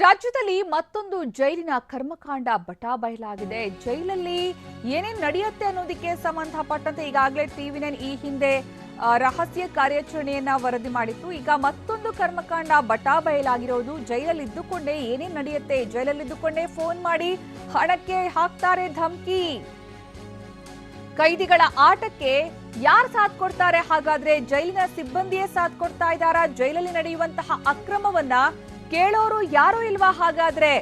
ರಾಜ್ಯದಲ್ಲಿ ಮತ್ತೊಂದು ಜೈಲಿನ ಕರ್ಮಕಾಂಡ ಬಟಾಬಯಲಾಗಿದೆ. ಜೈಲಲ್ಲಿ ಏನೇನ್ ನಡೆಯುತ್ತೆ ಅನ್ನೋದಕ್ಕೆ ಸಂಬಂಧಪಟ್ಟಂತೆ ಈಗಾಗಲೇ ಟಿವಿ ನೈನ್ ಈ ಹಿಂದೆ ರಹಸ್ಯ ಕಾರ್ಯಾಚರಣೆಯನ್ನ ವರದಿ ಮಾಡಿತ್ತು. ಈಗ ಮತ್ತೊಂದು ಕರ್ಮಕಾಂಡ ಬಟಾಬಯಲಾಗಿರೋದು. ಜೈಲಲ್ಲಿ ಇದ್ದುಕೊಂಡೇ ಏನೇನ್ ನಡೆಯುತ್ತೆ? ಜೈಲಲ್ಲಿ ಇದ್ದುಕೊಂಡೇ ಫೋನ್ ಮಾಡಿ ಹಣಕ್ಕೆ ಹಾಕ್ತಾರೆ ಧಮಕಿ. ಕೈದಿಗಳ ಆಟಕ್ಕೆ ಯಾರು ಸಾಥ್ ಕೊಡ್ತಾರೆ? ಹಾಗಾದ್ರೆ ಜೈಲಿನ ಸಿಬ್ಬಂದಿಯೇ ಸಾಥ್ ಕೊಡ್ತಾ ಇದ್ದಾರಾ? ಜೈಲಲ್ಲಿ ನಡೆಯುವಂತಹ ಅಕ್ರಮವನ್ನ ಕೇಳೋರು ಯಾರು ಇಲ್ವಾ ಹಾಗಾದ್ರೆ?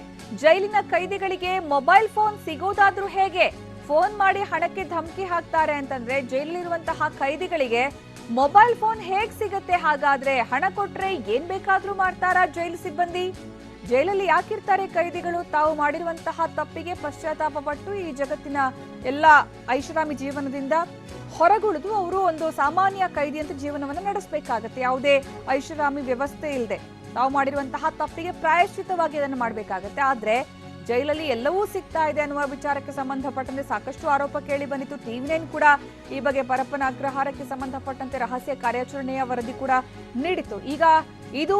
ಜೈಲಿನ ಕೈದಿಗಳಿಗೆ ಮೊಬೈಲ್ ಫೋನ್ ಸಿಗೋದಾದ್ರೂ ಹೇಗೆ? ಫೋನ್ ಮಾಡಿ ಹಣಕ್ಕೆ ಧಮಕಿ ಹಾಕ್ತಾರೆ ಅಂತಂದ್ರೆ ಜೈಲಿರುವಂತಹ ಕೈದಿಗಳಿಗೆ ಮೊಬೈಲ್ ಫೋನ್ ಹೇಗ್ ಸಿಗತ್ತೆ ಹಾಗಾದ್ರೆ? ಹಣ ಕೊಟ್ರೆ ಏನ್ ಬೇಕಾದ್ರೂ ಮಾಡ್ತಾರಾ ಜೈಲು ಸಿಬ್ಬಂದಿ? ಜೈಲಲ್ಲಿ ಯಾಕಿರ್ತಾರೆ ಕೈದಿಗಳು? ತಾವು ಮಾಡಿರುವಂತಹ ತಪ್ಪಿಗೆ ಪಶ್ಚಾತ್ತಾಪ ಪಟ್ಟು ಈ ಜಗತ್ತಿನ ಎಲ್ಲ ಐಷಾರಾಮಿ ಜೀವನದಿಂದ ಹೊರಗುಳಿದು ಅವರು ಒಂದು ಸಾಮಾನ್ಯ ಕೈದಿಯಂತೆ ಜೀವನವನ್ನು ನಡೆಸಬೇಕಾಗತ್ತೆ. ಯಾವುದೇ ಐಷಾರಾಮಿ ವ್ಯವಸ್ಥೆ ಇಲ್ಲದೆ ತಾವು ಮಾಡಿರುವಂತಹ ತಪ್ಪಿಗೆ ಪ್ರಾಯಶ್ಚಿತವಾಗಿ ಅದನ್ನು ಮಾಡಬೇಕಾಗತ್ತೆ. ಆದ್ರೆ ಜೈಲಲ್ಲಿ ಎಲ್ಲವೂ ಸಿಗ್ತಾ ಇದೆ ಅನ್ನುವ ವಿಚಾರಕ್ಕೆ ಸಂಬಂಧಪಟ್ಟಂತೆ ಸಾಕಷ್ಟು ಆರೋಪ ಕೇಳಿ ಬಂದಿತ್ತು. ಟಿವಿ ನೈನ್ ಕೂಡ ಈ ಬಗ್ಗೆ ಪರಪ್ಪನ ಅಗ್ರಹಾರಕ್ಕೆ ಸಂಬಂಧಪಟ್ಟಂತೆ ರಹಸ್ಯ ಕಾರ್ಯಾಚರಣೆಯ ವರದಿ ಕೂಡ ನೀಡಿತು ಈಗ ಇದು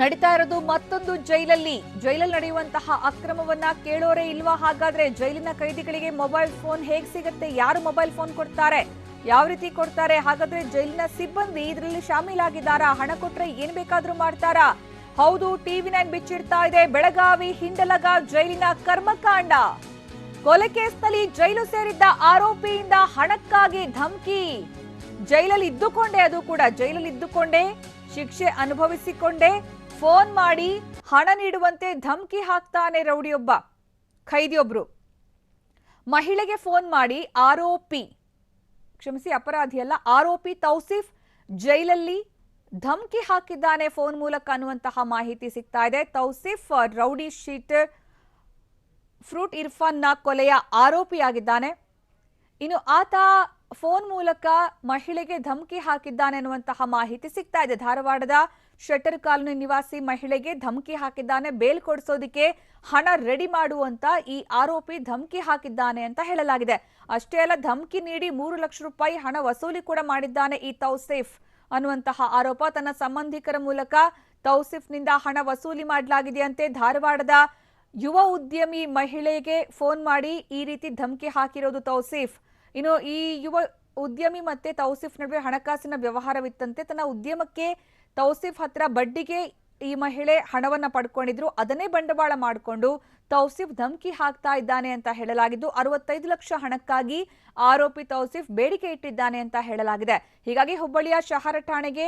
ನಡೀತಾ ಇರೋದು ಮತ್ತೊಂದು ಜೈಲಲ್ಲಿ. ಜೈಲಲ್ಲಿ ನಡೆಯುವಂತಹ ಅಕ್ರಮವನ್ನ ಕೇಳೋರೇ ಇಲ್ವಾ? ಹಾಗಾದ್ರೆ ಜೈಲಿನ ಕೈದಿಗಳಿಗೆ ಮೊಬೈಲ್ ಫೋನ್ ಹೇಗ್ ಸಿಗುತ್ತೆ? ಯಾರು ಮೊಬೈಲ್ ಫೋನ್ ಕೊಡ್ತಾರೆ? ಯಾವ ರೀತಿ ಕೊಡ್ತಾರೆ? ಹಾಗಾದ್ರೆ ಜೈಲಿನ ಸಿಬ್ಬಂದಿ ಇದರಲ್ಲಿ ಶಾಮೀಲಾಗಿದ್ದಾರಾ? ಹಣ ಕೊಟ್ರೆ ಏನ್ ಬೇಕಾದ್ರೂ ಮಾಡ್ತಾರಾ? ಹೌದು, ಟಿವಿ ನೈನ್ ಬಿಚ್ಚಿಡ್ತಾ ಇದೆ. ಬೆಳಗಾವಿ ಹಿಂಡಲಗ ಜೈಲಿನ ಕರ್ಮಕಾಂಡ. ಕೊಲೆ ಕೇಸ್ನಲ್ಲಿ ಜೈಲು ಸೇರಿದ್ದ ಆರೋಪಿಯಿಂದ ಹಣಕ್ಕಾಗಿ ಧಮಕಿ. ಜೈಲಲ್ಲಿ ಇದ್ದುಕೊಂಡೆ ಅದು ಕೂಡ. ಜೈಲಲ್ಲಿ ಇದ್ದುಕೊಂಡೆ, ಶಿಕ್ಷೆ ಅನುಭವಿಸಿಕೊಂಡೆ, ಫೋನ್ ಮಾಡಿ ಹಣ ನೀಡುವಂತೆ ಧಮಕಿ ಹಾಕ್ತಾನೆ ರೌಡಿಯೊಬ್ಬ, ಖೈದಿಯೊಬ್ರು. ಮಹಿಳೆಗೆ ಫೋನ್ ಮಾಡಿ ಆರೋಪಿ. ಕ್ಷಮಿಸಿ, ಅಪರಾಧಿಯಲ್ಲ. ಆರೋಪಿ ತೌಸಿಫ್ ಜೈಲಲ್ಲಿ ಧಮಕಿ ಹಾಕಿದ್ದಾನೆ ಫೋನ್ ಮೂಲಕ ಅನ್ನುವಂತಹ ಮಾಹಿತಿ ಸಿಗ್ತಾ ಇದೆ. ತೌಸಿಫ್ ರೌಡಿ ಶೀಟರ್ ಫ್ರೂಟ್ ಇರ್ಫಾನ್ನ ಕೊಲೆಯ ಆರೋಪಿಯಾಗಿದ್ದಾನೆ. ಇನ್ನು ಆತ ಫೋನ್ ಮೂಲಕ ಮಹಿಳೆಗೆ ಧಮಕಿ ಹಾಕಿದ್ದಾನೆ ಅನ್ನುವಂತಹ ಮಾಹಿತಿ ಸಿಗ್ತಾ ಇದೆ. ಧಾರವಾಡದ ಶೆಟ್ಟರ್ ಕಾಲೋನಿ ನಿವಾಸಿ ಮಹಿಳೆಗೆ ಧಮಕಿ ಹಾಕಿದ್ದಾನೆ. ಬೇಲ್ ಕೊಡಿಸೋದಕ್ಕೆ ಹಣ ರೆಡಿ ಮಾಡುವಂತ ಈ ಆರೋಪಿ ಧಮಕಿ ಹಾಕಿದ್ದಾನೆ ಅಂತ ಹೇಳಲಾಗಿದೆ. ಅಷ್ಟೇ ಅಲ್ಲ, ಧಮಕಿ ನೀಡಿ ಮೂರು ಲಕ್ಷ ರೂಪಾಯಿ ಹಣ ವಸೂಲಿ ಕೂಡ ಮಾಡಿದ್ದಾನೆ ಈ ತೌಸೇಫ್ ಅನ್ನುವಂತಹ ಆರೋಪ. ತನ್ನ ಸಂಬಂಧಿಕರ ಮೂಲಕ ತೌಸಿಫ್ನಿಂದ ಹಣ ವಸೂಲಿ ಮಾಡಲಾಗಿದೆಯಂತೆ ಧಾರವಾಡದ ಯುವ ಉದ್ಯಮಿ ಮಹಿಳೆಗೆ ಫೋನ್ ಮಾಡಿ ಈ ರೀತಿ ಧಮಕಿ ಹಾಕಿರೋದು ತೌಸಿಫ್. ಇನ್ನು ಈ ಯುವ ಉದ್ಯಮಿ ಮತ್ತೆ ತೌಸಿಫ್ ನಡುವೆ ಹಣಕಾಸಿನ ವ್ಯವಹಾರವಿತ್ತಂತೆ ತನ್ನ ಉದ್ಯಮಕ್ಕೆ ತೌಸಿಫ್ ಹತ್ರ ಬಡ್ಡಿಗೆ ಈ ಮಹಿಳೆ ಹಣವನ್ನ ಪಡ್ಕೊಂಡಿದ್ರು, ಅದನ್ನೇ ಬಂಡವಾಳ ಮಾಡಿಕೊಂಡು ತೌಸಿಫ್ ಧಮಕಿ ಹಾಕ್ತಾ ಇದ್ದಾನೆ ಅಂತ ಹೇಳಲಾಗಿದ್ದು, ಅರವತ್ತೈದು ಲಕ್ಷ ಹಣಕ್ಕಾಗಿ ಆರೋಪಿ ತೌಸಿಫ್ ಬೇಡಿಕೆ ಇಟ್ಟಿದ್ದಾನೆ ಅಂತ ಹೇಳಲಾಗಿದೆ. ಹೀಗಾಗಿ ಹುಬ್ಬಳ್ಳಿಯ ಶಹರ ಠಾಣೆಗೆ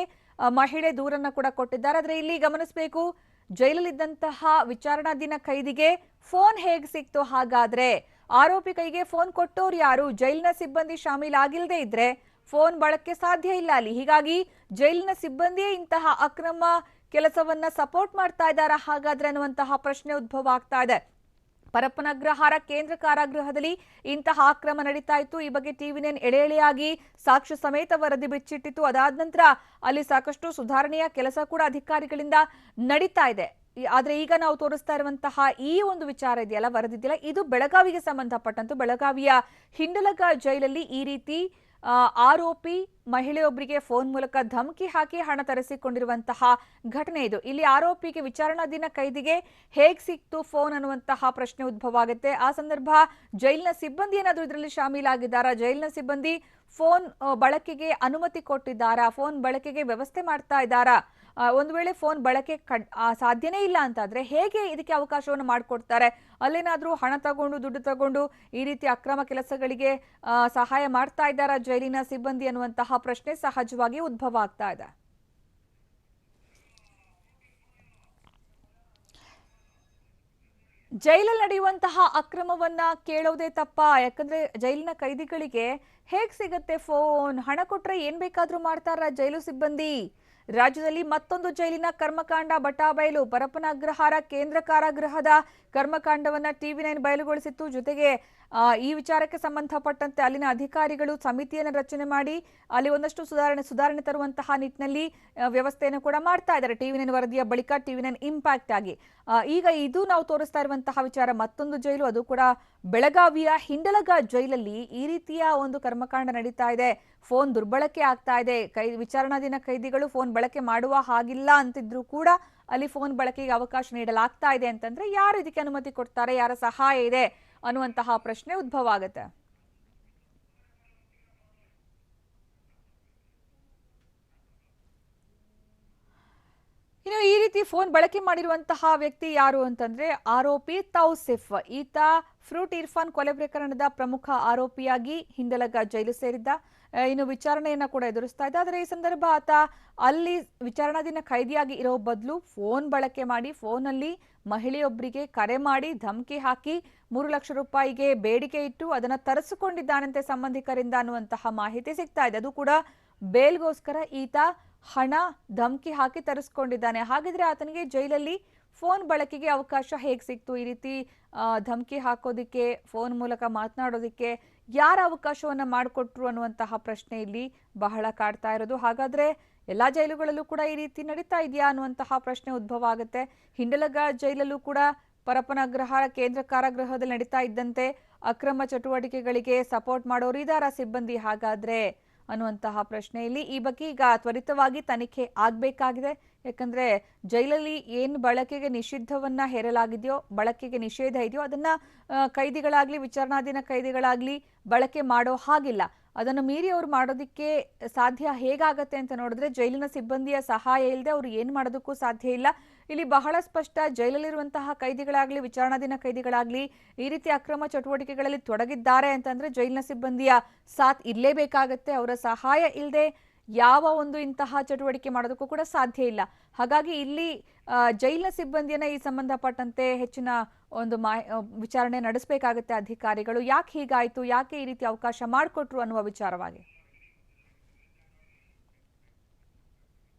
ಮಹಿಳೆ ದೂರನ್ನ ಕೂಡ ಕೊಟ್ಟಿದ್ದಾರೆ. ಆದ್ರೆ ಇಲ್ಲಿ ಗಮನಿಸಬೇಕು, ಜೈಲಲ್ಲಿದ್ದಂತಹ ವಿಚಾರಣಾಧೀನ ಕೈದಿಗೆ ಫೋನ್ ಹೇಗೆ ಸಿಕ್ತು? ಹಾಗಾದ್ರೆ ಆರೋಪಿ ಕೈಗೆ ಫೋನ್ ಕೊಟ್ಟೋರು ಯಾರು? ಜೈಲಿನ ಸಿಬ್ಬಂದಿ ಶಾಮೀಲಾಗಿಲ್ಲದೆ ಇದ್ರೆ ಫೋನ್ ಬಳಕೆ ಸಾಧ್ಯ ಇಲ್ಲ ಅಲ್ಲಿ. ಹೀಗಾಗಿ ಜೈಲಿನ ಸಿಬ್ಬಂದಿಯೇ ಇಂತಹ ಅಕ್ರಮ ಕೆಲಸವನ್ನ ಸಪೋರ್ಟ್ ಮಾಡ್ತಾ ಇದ್ದಾರಾ? ಹಾಗಾದ್ರೆ ಅನ್ನುವಂತಹ ಪ್ರಶ್ನೆ ಉದ್ಭವ ಆಗ್ತಾ ಇದೆ. ಪರಪ್ಪನಗ್ರಹಾರ ಕೇಂದ್ರ ಕಾರಾಗೃಹದಲ್ಲಿ ಇಂತಹ ಅಕ್ರಮ ನಡೀತಾ ಇತ್ತು. ಈ ಬಗ್ಗೆ ಟಿವಿ ನೈನ್ ಎಳೆ ಎಳೆಯಾಗಿ ಸಾಕ್ಷ್ಯ ಸಮೇತ ವರದಿ ಬಿಚ್ಚಿಟ್ಟಿತ್ತು. ಅದಾದ ನಂತರ ಅಲ್ಲಿ ಸಾಕಷ್ಟು ಸುಧಾರಣೆಯ ಕೆಲಸ ಕೂಡ ಅಧಿಕಾರಿಗಳಿಂದ ನಡೀತಾ ಇದೆ. ಆದ್ರೆ ಈಗ ನಾವು ತೋರಿಸ್ತಾ ಇರುವಂತಹ ಈ ಒಂದು ವಿಚಾರ ಇದೆಯಲ್ಲ ವರದಿ ಇದೆಯಲ್ಲ ಇದು ಬೆಳಗಾವಿಗೆ ಸಂಬಂಧಪಟ್ಟಂತೂ. ಬೆಳಗಾವಿಯ ಹಿಂಡಲಗ ಜೈಲಲ್ಲಿ ಈ ರೀತಿ ಆರೋಪಿ ಮಹಿಳೆಯೊಬ್ಬರಿಗೆ ಫೋನ್ ಮೂಲಕ ಧಮಕಿ ಹಾಕಿ ಹಣ ತರಿಸಿಕೊಂಡಿರುವಂತಹ ಘಟನೆ ಇದು. ಇಲ್ಲಿ ಆರೋಪಿಗೆ ವಿಚಾರಣಾಧೀನ ಕೈದಿಗೆ ಹೇಗ್ ಸಿಕ್ತು ಫೋನ್ ಅನ್ನುವಂತಹ ಪ್ರಶ್ನೆ ಉದ್ಭವ ಆಗುತ್ತೆ. ಆ ಸಂದರ್ಭ ಜೈಲಿನ ಸಿಬ್ಬಂದಿ ಏನಾದರೂ ಇದರಲ್ಲಿ ಶಾಮೀಲಾಗಿದ್ದಾರಾ? ಜೈಲಿನ ಸಿಬ್ಬಂದಿ ಫೋನ್ ಬಳಕೆಗೆ ಅನುಮತಿ ಕೊಟ್ಟಿದ್ದಾರಾ? ಫೋನ್ ಬಳಕೆಗೆ ವ್ಯವಸ್ಥೆ ಮಾಡ್ತಾ ಇದ್ದಾರಾ? ಒಂದು ವೇಳೆ ಫೋನ್ ಬಳಕೆ ಸಾಧ್ಯನೇ ಇಲ್ಲ ಅಂತಾದ್ರೆ ಹೇಗೆ ಇದಕ್ಕೆ ಅವಕಾಶವನ್ನು ಮಾಡಿಕೊಡ್ತಾರೆ? ಅಲ್ಲೇನಾದ್ರೂ ಹಣ ತಗೊಂಡು, ದುಡ್ಡು ತಗೊಂಡು ಈ ರೀತಿ ಅಕ್ರಮ ಕೆಲಸಗಳಿಗೆ ಸಹಾಯ ಮಾಡ್ತಾ ಇದ್ದಾರಾ ಜೈಲಿನ ಸಿಬ್ಬಂದಿ ಅನ್ನುವಂತಹ ಪ್ರಶ್ನೆ ಸಹಜವಾಗಿ ಉದ್ಭವ ಆಗ್ತಾ ಇದೆ. ಜೈಲಲ್ಲಿ ನಡೆಯುವಂತಹ ಅಕ್ರಮವನ್ನ ಕೇಳೋದೇ ತಪ್ಪ. ಯಾಕಂದ್ರೆ ಜೈಲಿನ ಕೈದಿಗಳಿಗೆ ಹೇಗ್ ಸಿಗತ್ತೆ ಫೋನ್? ಹಣ ಕೊಟ್ರೆ ಏನ್ ಬೇಕಾದ್ರೂ ಮಾಡ್ತಾರ ಜೈಲು ಸಿಬ್ಬಂದಿ? ರಾಜ್ಯದಲ್ಲಿ ಮತ್ತೊಂದು ಜೈಲಿನ ಕರ್ಮಕಾಂಡ ಬಟಾಬಯಲು ಪರಪ್ಪನ ಅಗ್ರಹಾರ ಕೇಂದ್ರ ಕಾರಾಗೃಹದ ಕರ್ಮಕಾಂಡವನ್ನ ಟಿವಿ ನೈನ್ ಬಯಲುಗೊಳಿಸಿತ್ತು. ಜೊತೆಗೆ ಈ ವಿಚಾರಕ್ಕೆ ಸಂಬಂಧಪಟ್ಟಂತೆ ಅಲ್ಲಿನ ಅಧಿಕಾರಿಗಳು ಸಮಿತಿಯನ್ನು ರಚನೆ ಮಾಡಿ, ಅಲ್ಲಿ ಒಂದಷ್ಟು ಸುಧಾರಣೆ ಸುಧಾರಣೆ ತರುವಂತಹ ನಿಟ್ಟಿನಲ್ಲಿ ವ್ಯವಸ್ಥೆಯನ್ನು ಕೂಡ ಮಾಡ್ತಾ ಇದ್ದಾರೆ. ಟಿವಿ ನೈನ್ ವರದಿಯ ಬಳಿಕ ಟಿವಿ ನೈನ್ ಇಂಪ್ಯಾಕ್ಟ್ ಆಗಿ. ಈಗ ಇದು ನಾವು ತೋರಿಸ್ತಾ ಇರುವಂತಹ ವಿಚಾರ, ಮತ್ತೊಂದು ಜೈಲು. ಅದು ಕೂಡ ಬೆಳಗಾವಿಯ ಹಿಂಡಲಗ ಜೈಲಲ್ಲಿ ಈ ರೀತಿಯ ಒಂದು ಕರ್ಮಕಾಂಡ ನಡೀತಾ ಇದೆ. ಫೋನ್ ದುರ್ಬಳಕೆ ಆಗ್ತಾ ಇದೆ. ಕೈ ವಿಚಾರಣಾಧೀನ ಕೈದಿಗಳು ಫೋನ್ ಬಳಕೆ ಮಾಡುವ ಹಾಗಿಲ್ಲ ಅಂತಿದ್ರು ಕೂಡ ಅಲ್ಲಿ ಫೋನ್ ಬಳಕೆಗೆ ಅವಕಾಶ ನೀಡಲಾಗ್ತಾ ಇದೆ ಅಂತಂದ್ರೆ ಯಾರು ಇದಕ್ಕೆ ಅನುಮತಿ ಕೊಡ್ತಾರೆ? ಯಾರ ಸಹಾಯ ಇದೆ? ಅನ್ನುವಂತಹ ಪ್ರಶ್ನೆ ಉದ್ಭವ ಆಗುತ್ತೆ. ಇನ್ನು ಈ ರೀತಿ ಫೋನ್ ಬಳಕೆ ಮಾಡಿರುವಂತಹ ವ್ಯಕ್ತಿ ಯಾರು ಅಂತಂದ್ರೆ ಆರೋಪಿ ತೌಸಿಫ್. ಈತ ಫ್ರೂಟ್ ಇರ್ಫಾನ್ ಕೊಲೆ ಪ್ರಕರಣದ ಪ್ರಮುಖ ಆರೋಪಿಯಾಗಿ ಹಿಂದೆಲಗ ಜೈಲು ಸೇರಿದ್ದ. ಇನ್ನು ವಿಚಾರಣೆಯನ್ನ ಕೂಡ ಎದುರಿಸ್ತಾ ಇದ್ದ ಆದರೆ ಈ ಸಂದರ್ಭ ಆತ ಅಲ್ಲಿ ವಿಚಾರಣಾಧೀನ ಖೈದಿಯಾಗಿ ಇರೋ ಬದಲು ಫೋನ್ ಬಳಕೆ ಮಾಡಿ, ಫೋನಲ್ಲಿ ಮಹಿಳೆಯೊಬ್ಬರಿಗೆ ಕರೆ ಮಾಡಿ, ಧಮಕಿ ಹಾಕಿ, ಮೂರು ಲಕ್ಷ ರೂಪಾಯಿಗೆ ಬೇಡಿಕೆ ಇಟ್ಟು ಅದನ್ನ ತರಿಸಿಕೊಂಡಿದ್ದಾನಂತೆ ಸಂಬಂಧಿಕರಿಂದ ಅನ್ನುವಂತಹ ಮಾಹಿತಿ ಸಿಗ್ತಾ ಇದೆ. ಅದು ಕೂಡ ಬೇಲ್ಗೋಸ್ಕರ ಈತ ಹಣ ಧಮಕಿ ಹಾಕಿ ತರಿಸ್ಕೊಂಡಿದ್ದಾನೆ. ಹಾಗಿದ್ರೆ ಆತನಿಗೆ ಜೈಲಲ್ಲಿ ಫೋನ್ ಬಳಕೆಗೆ ಅವಕಾಶ ಹೇಗೆ ಸಿಕ್ತು? ಈ ರೀತಿ ಧಮಕಿ ಹಾಕೋದಿಕ್ಕೆ, ಫೋನ್ ಮೂಲಕ ಮಾತನಾಡೋದಿಕ್ಕೆ ಯಾರ ಅವಕಾಶವನ್ನ ಮಾಡಿಕೊಟ್ರು ಅನ್ನುವಂತಹ ಪ್ರಶ್ನೆ ಇಲ್ಲಿ ಬಹಳ ಕಾಡ್ತಾ ಇರೋದು. ಹಾಗಾದ್ರೆ ಎಲ್ಲಾ ಜೈಲುಗಳಲ್ಲೂ ಕೂಡ ಈ ರೀತಿ ನಡೀತಾ ಇದೆಯಾ ಅನ್ನುವಂತಹ ಪ್ರಶ್ನೆ ಉದ್ಭವ ಆಗುತ್ತೆ. ಹಿಂಡಲಗ ಜೈಲಲ್ಲೂ ಕೂಡ ಪರಪ್ಪನ ಅಗ್ರಹಾರ, ಕೇಂದ್ರ ಕಾರಾಗೃಹದಲ್ಲಿ ನಡೀತಾ ಇದ್ದಂತೆ ಅಕ್ರಮ ಚಟುವಟಿಕೆಗಳಿಗೆ ಸಪೋರ್ಟ್ ಮಾಡೋರು ಇದಾರ ಸಿಬ್ಬಂದಿ? ಹಾಗಾದ್ರೆ ಅನ್ನುವಂತಹ ಪ್ರಶ್ನೆ ಇಲ್ಲಿ. ಈ ಬಗ್ಗೆ ಈಗ ತ್ವರಿತವಾಗಿ ತನಿಖೆ ಆಗಬೇಕಾಗಿದೆ. ಯಾಕಂದ್ರೆ ಜೈಲಲ್ಲಿ ಏನು ಬಳಕೆಗೆ ನಿಷಿದ್ಧವನ್ನ ಹೇರಲಾಗಿದೆಯೋ, ಬಳಕೆಗೆ ನಿಷೇಧ ಇದೆಯೋ, ಅದನ್ನ ಕೈದಿಗಳಾಗ್ಲಿ, ವಿಚಾರಣಾಧೀನ ಕೈದಿಗಳಾಗ್ಲಿ ಬಳಕೆ ಮಾಡೋ ಹಾಗಿಲ್ಲ. ಅದನ್ನು ಮೀರಿ ಅವ್ರು ಮಾಡೋದಕ್ಕೆ ಸಾಧ್ಯ ಹೇಗಾಗತ್ತೆ ಅಂತ ನೋಡಿದ್ರೆ ಜೈಲಿನ ಸಿಬ್ಬಂದಿಯ ಸಹಾಯ ಇಲ್ಲದೆ ಅವ್ರು ಏನು ಮಾಡೋದಕ್ಕೂ ಸಾಧ್ಯ ಇಲ್ಲ. ಇಲ್ಲಿ ಬಹಳ ಸ್ಪಷ್ಟ, ಜೈಲಲ್ಲಿರುವಂತಹ ಕೈದಿಗಳಾಗ್ಲಿ, ವಿಚಾರಣಾಧೀನ ಕೈದಿಗಳಾಗ್ಲಿ ಈ ರೀತಿ ಅಕ್ರಮ ಚಟುವಟಿಕೆಗಳಲ್ಲಿ ತೊಡಗಿದ್ದಾರೆ ಅಂತಂದ್ರೆ ಜೈಲಿನ ಸಿಬ್ಬಂದಿಯ ಸಾಥ್ ಇರಲೇಬೇಕಾಗತ್ತೆ ಅವರ ಸಹಾಯ ಇಲ್ಲದೆ ಯಾವ ಒಂದು ಇಂತಹ ಚಟುವಟಿಕೆ ಮಾಡೋದಕ್ಕೂ ಕೂಡ ಸಾಧ್ಯ ಇಲ್ಲ. ಹಾಗಾಗಿ ಇಲ್ಲಿ ಜೈಲಿನ ಸಿಬ್ಬಂದಿಯನ್ನ ಈ ಸಂಬಂಧಪಟ್ಟಂತೆ ಹೆಚ್ಚಿನ ಒಂದು ಮಾ ವಿಚಾರಣೆ ನಡೆಸಬೇಕಾಗುತ್ತೆ ಅಧಿಕಾರಿಗಳು. ಯಾಕೆ ಹೀಗಾಯ್ತು? ಯಾಕೆ ಈ ರೀತಿ ಅವಕಾಶ ಮಾಡಿಕೊಟ್ರು ಅನ್ನುವ ವಿಚಾರವಾಗಿ?